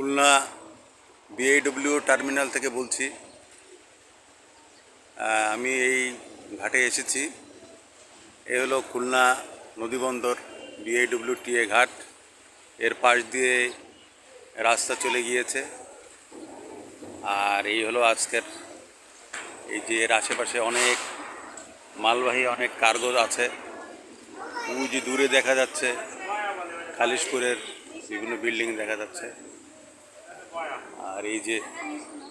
Khulna BIW terminal থেকে বলছি। আমি এই ঘাটে এসেছি। এ হলো খুলনা নদীবন্দর বিআইডব্লিউ টিএ ঘাট। এর পাশ দিয়ে রাস্তা চলে গিয়েছে। আর এই হলো আজকের, এই যে এর আশেপাশে অনেক মালবাহী, অনেক কার্গো আছে। যে দূরে দেখা যাচ্ছে, খালিশপুরের বিভিন্ন বিল্ডিং দেখা যাচ্ছে। আর এই যে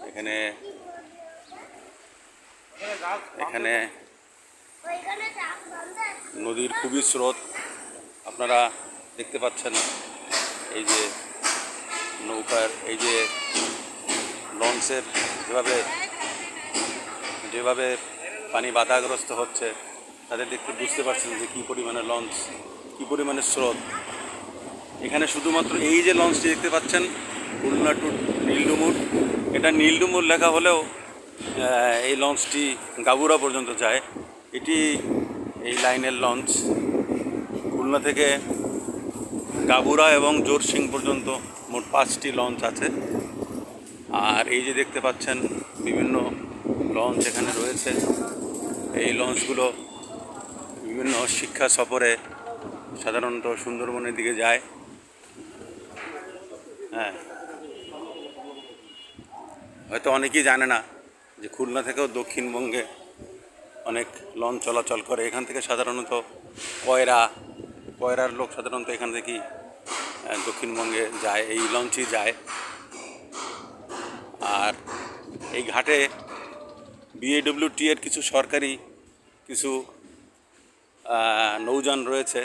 এখানে এখানে নদীর খুবই স্রোত। আপনারা দেখতে পাচ্ছেন এই যে নৌকার, এই যে লঞ্চের যেভাবে যেভাবে পানি বাধাগ্রস্ত হচ্ছে, তাদের দেখতে বুঝতে পারছেন যে কী পরিমাণে লঞ্চ, কী পরিমাণে স্রোত। এখানে শুধুমাত্র এই যে লঞ্চটি দেখতে পাচ্ছেন, খুলনা টু নীলডুমুর। এটা নীলডুমুর লেখা হলেও এই লঞ্চটি গাবুরা পর্যন্ত যায়। এটি এই লাইনের লঞ্চ খুলনা থেকে গাবুরা এবং জোরসিং পর্যন্ত মোট পাঁচটি লঞ্চ আছে। আর এই যে দেখতে পাচ্ছেন, বিভিন্ন লঞ্চ এখানে রয়েছে। এই লঞ্চগুলো বিভিন্ন শিক্ষা সফরে সাধারণত সুন্দরবনের দিকে যায়। হ্যাঁ। হয়তো অনেকেই জানে না যে খুলনা থেকেও দক্ষিণবঙ্গে অনেক লঞ্চ চলাচল করে। এখান থেকে সাধারণত কয়রা, কয়রার লোক সাধারণত এখান থেকেই দক্ষিণবঙ্গে যায়, এই লঞ্চই যায়। আর এই ঘাটে বিএডব্লিউটি এর কিছু সরকারি, কিছু নৌযান রয়েছে।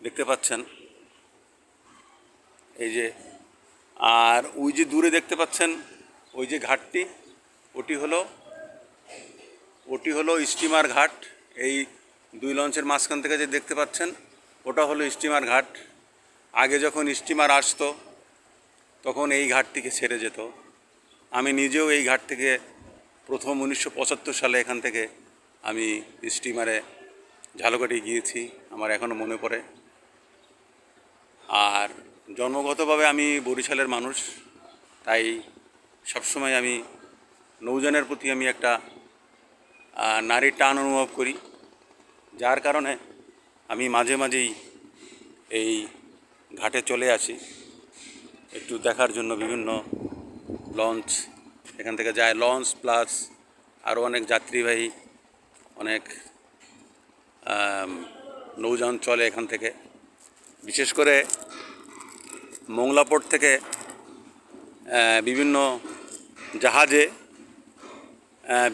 দেখতে পাচ্ছেন। এই যে, আর ওই যে দূরে দেখতে পাচ্ছেন, ওই যে ঘাটটি, ওটি হলো ওটি হলো স্টিমার ঘাট। এই দুই লঞ্চের মাঝখান থেকে যে দেখতে পাচ্ছেন, ওটা হলো স্টিমার ঘাট। আগে যখন স্টিমার আসতো, তখন এই ঘাটটিকে ছেড়ে যেত। আমি নিজেও এই ঘাট থেকে প্রথম উনিশশো পঁচাত্তর সালে এখান থেকে আমি স্টিমারে ঝালকাঠি গিয়েছি, আমার এখনও মনে পড়ে। আর জন্মগতভাবে আমি বরিশালের মানুষ, তাই সবসময় আমি নৌযানের প্রতি আমি একটা নারীর টান অনুভব করি। যার কারণে আমি মাঝে মাঝেই এই ঘাটে চলে আসি। একটু দেখার জন্য বিভিন্ন লঞ্চ, এখান থেকে যায় লঞ্চ প্লাস আরও অনেক যাত্রীবাহী, অনেক নৌযান চলে এখান থেকে। বিশেষ করে মোংলা পোর্ট থেকে বিভিন্ন জাহাজে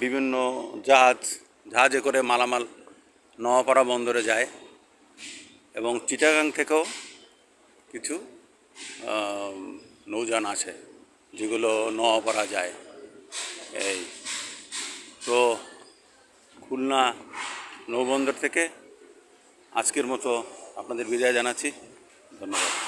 বিভিন্ন জাহাজ, জাহাজে করে মালামাল নোয়াপাড়া বন্দরে যায় এবং চিটাগাং থেকেও কিছু নৌযান আছে যেগুলো নোয়াপাড়া যায়। এই, তো খুলনা নৌবন্দর থেকে আজকের মতো আপনাদের বিদায় জানাচ্ছি। ধন্যবাদ।